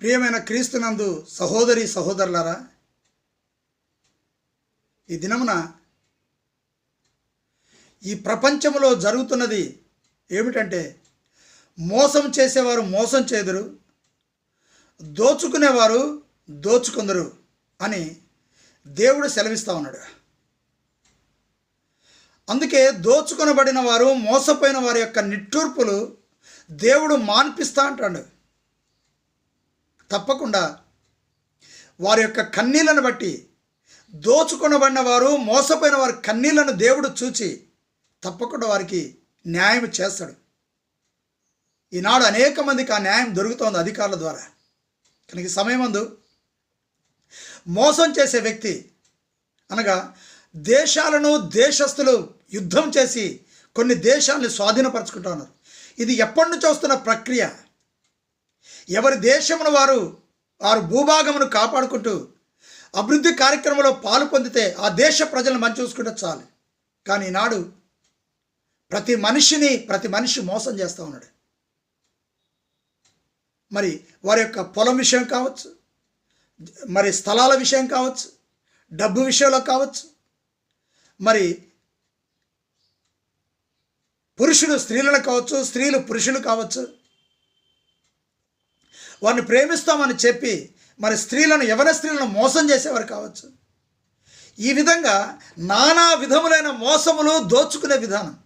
ప్రియమైన క్రీస్తునందు సహోదరి సహోదరులారా ఈ దినమున ఈ ప్రపంచంలో జరుగుతున్నది ఏమిటంటే మోసం చేసేవారు మోసం చేదురు దోచుకునేవారు దోచుకుందరు అని దేవుడు సెలవిస్తూ ఉన్నాడు. అందుకే దోచుకొనబడిన వారు మోసపోయిన వారి యొక్క నిట్టూర్పులు దేవుడు మాన్పిస్తా అంటాడు. తప్పకుండా. వారి యొక్క కన్నీళ్ళను బట్టి దోచుకొనబడిన వారు మోసపోయిన వారి కన్నీళ్ళను దేవుడు చూచి తప్పకుండా వారికి న్యాయం చేస్తాడు. ఈనాడు అనేక మందికి ఆ న్యాయం దొరుకుతోంది అధికారుల ద్వారా. కనుక సమయం సమయమందు మోసం చేసే వ్యక్తి అనగా దేశాలను దేశస్తులు యుద్ధం చేసి కొన్ని దేశాలను స్వాధీనపరచుకుంటా ఉన్నారు. ఇది ఎప్పటి నుంచి వస్తున్న ప్రక్రియ. ఎవరి దేశమును వారు వారు భూభాగమును కాపాడుకుంటూ అభివృద్ధి కార్యక్రమంలో పాలు పొందితే ఆ దేశ ప్రజలను మంచి చూసుకుంటే చాలు. కానీ ఈనాడు ప్రతి మనిషిని ప్రతి మనిషి మోసం చేస్తూ ఉన్నాడు. మరి వారి యొక్క పొలం విషయం కావచ్చు మరి స్థలాల విషయం కావచ్చు డబ్బు విషయంలో కావచ్చు మరి పురుషులు స్త్రీలను కావచ్చు స్త్రీలు పురుషులు కావచ్చు వారిని ప్రేమిస్తామని చెప్పి మరి స్త్రీలను యవన స్త్రీలను మోసం చేసేవారు కావచ్చు. ఈ విధంగా నానా విధములైన మోసములు దోచుకునే విధానం.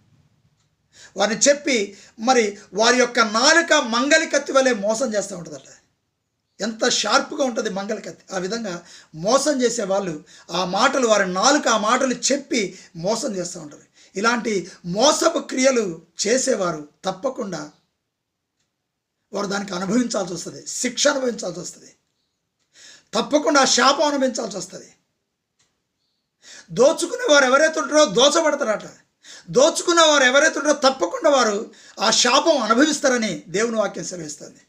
వారిని చెప్పి మరి వారి యొక్క నాలుక మంగలికత్తి వలె మోసం చేస్తూ ఉంటుందట. ఎంత షార్ప్గా ఉంటుంది మంగళకత్తి. ఆ విధంగా మోసం చేసే వాళ్ళు ఆ మాటలు వారి నాలుక ఆ మాటలు చెప్పి మోసం చేస్తూ ఉంటారు. ఇలాంటి మోసపు క్రియలు చేసేవారు తప్పకుండా వారు దానికి అనుభవించాల్సి వస్తుంది శిక్ష అనుభవించాల్సి వస్తుంది. తప్పకుండా శాపం అనుభవించాల్సి వస్తుంది. దోచుకునే వారు ఎవరైతే ఉంటారో దోచబడతారట. దోచుకున్న వారు ఎవరైతే ఉంటారో తప్పకుండా వారు ఆ శాపం అనుభవిస్తారని దేవుని వాక్యం సెలవిస్తుంది.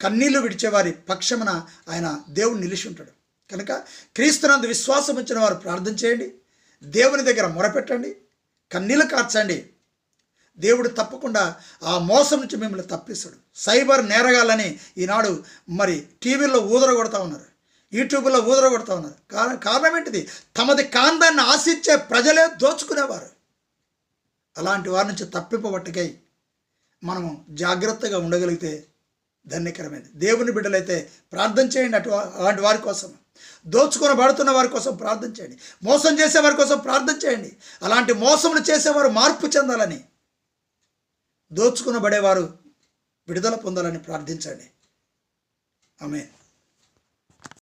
కన్నీళ్ళు విడిచేవారి పక్షమున ఆయన దేవుడు నిలిచి ఉంటాడు. కనుక క్రీస్తునందు విశ్వాసం ఉంచిన వారు ప్రార్థన చేయండి. దేవుని దగ్గర మొరపెట్టండి. కన్నీళ్ళు కార్చండి. దేవుడు తప్పకుండా ఆ మోసం నుంచి మిమ్మల్ని తప్పిస్తాడు. సైబర్ నేరగాలని ఈనాడు మరి టీవీల్లో ఊదర కొడతా ఉన్నారు. యూట్యూబ్లో ఊదర కొడతా ఉన్నారు. కారణం కారణం ఏంటిది? తమది కాందాన్ని ఆశించే ప్రజలే దోచుకునేవారు. అలాంటి వారి నుంచి తప్పింపబట్టుకై మనము జాగ్రత్తగా ఉండగలిగితే ధన్యకరమైనది. దేవుని బిడ్డలైతే ప్రార్థన చేయండి అటు అలాంటి వారి కోసం. దోచుకొనబడుతున్న వారి కోసం ప్రార్థన చేయండి. మోసం చేసే వారి కోసం ప్రార్థన చేయండి. అలాంటి మోసములు చేసేవారు మార్పు చెందాలని దోచుకునబడేవారు విడుదల పొందాలని ప్రార్థించండి. ఆమె